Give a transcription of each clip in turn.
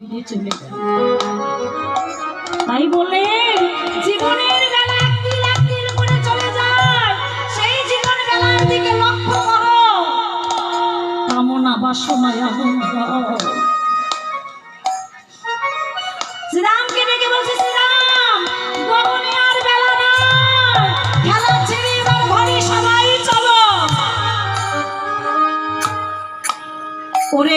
যায় তাই বলে জীবনের শ্রীরামকে ডেকে শ্রীরাম, গগনে আর বেলা নাই। খেলা ছেড়ে এবার ঘরে সবাই চলো। ওরে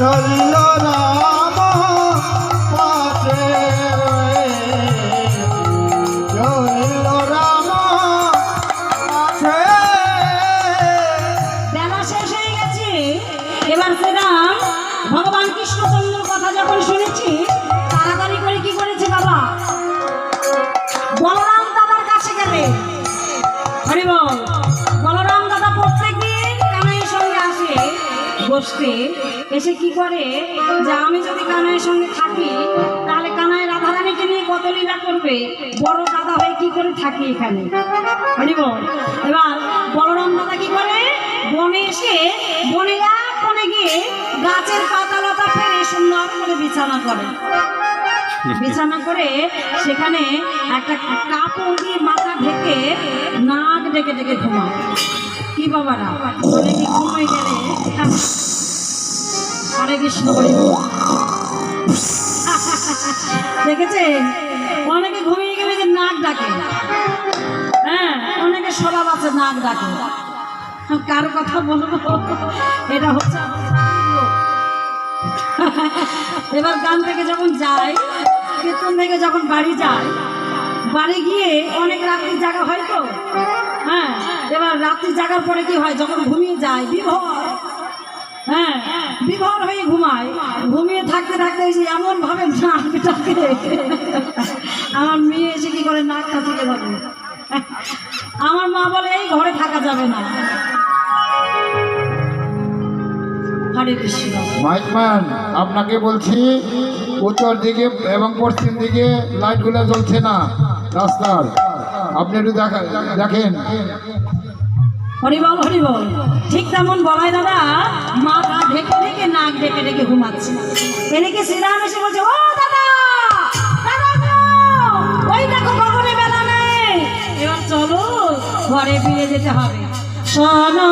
চলিল রাম পাশে রাম পাশে বেলা শেষ হয়ে গেছে। ভগবান কৃষ্ণচন্দ্রের কথা যখন শুনেছি, তাড়াতাড়ি করে কি করেছে বাবা? বলরাম দাদার কাছে হরি বল, বলরাম দাদা প্রত্যেক দিন কানাইয়ের সঙ্গে আসে, বসতে। এসে কি করে? যে আমি যদি কানাইয়ের সঙ্গে থাকি, তাহলে কানাই রাধারানীকে নিয়ে কত লীলা করবে? বড় দাদা হয়ে কি করে থাকি এখানে? বল এবার বলরাম দাদা কি করে? বনে এসে, বনে এক বনে গিয়ে গাছের পাতা লতা ফেলে সুন্দর করে বিছানা করে। বিছানা করে সেখানে একটা কাপড় দিয়ে মাথা ঢেকে নাক ডেকে ডেকে ঘুমায়। কি বাবারা? ঘুমাই গেলে? হরে কৃষ্ণ দেখেছে? অনেকে ঘুমিয়ে গেলে যে নাক ডাকে। হ্যাঁ অনেকে স্বভাব আছে, নাক ডাকে। কার কথা বলব? এটা হচ্ছে এবার গান থেকে যখন যায়, কীর্তন থেকে যখন বাড়ি যায়, বাড়ি গিয়ে অনেক রাত্রি জাগা হয় তো? হ্যাঁ এবার রাত্রি জাগার পরে কি হয়? যখন ঘুমিয়ে যায়, বিভোর। হ্যাঁ বিভোর হয়ে ঘুমায়। ঘুমিয়ে থাকতে থাকতে যে এমন ভাবে আমার মেয়ে এসে কি করে নাকটা থেকে যাবে আমার মা বলে, এই ঘরে থাকা যাবে না। মাইকম্যান, আপনাকে বলছি, উত্তর দিকে এবং পশ্চিম দিকে লাইটগুলো জ্বলছে না রাস্তার। আপনি একটু দেখা দেখেন। হরিবল হরিবল। ঠিক তেমন বলাই দাদা, মাথা ঢেকে ঢেকে নাক ঢেকে ঢেকে ঘুমাচ্ছে। এদিকে শ্রীরাম এসে বলছে, ও দাদা এবার চলো ঘরে ফিরে যেতে হবে। শোনো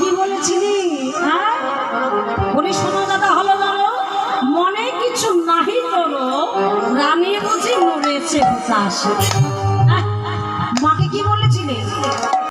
কি বলেছিলি? হ্যাঁ? বলি শোনো দাদা, হলো জানো মনে কিছু নাহি তোর রানী বুঝি মরেছে তাস হ্যাঁ? মাকে কি বলেছিলি?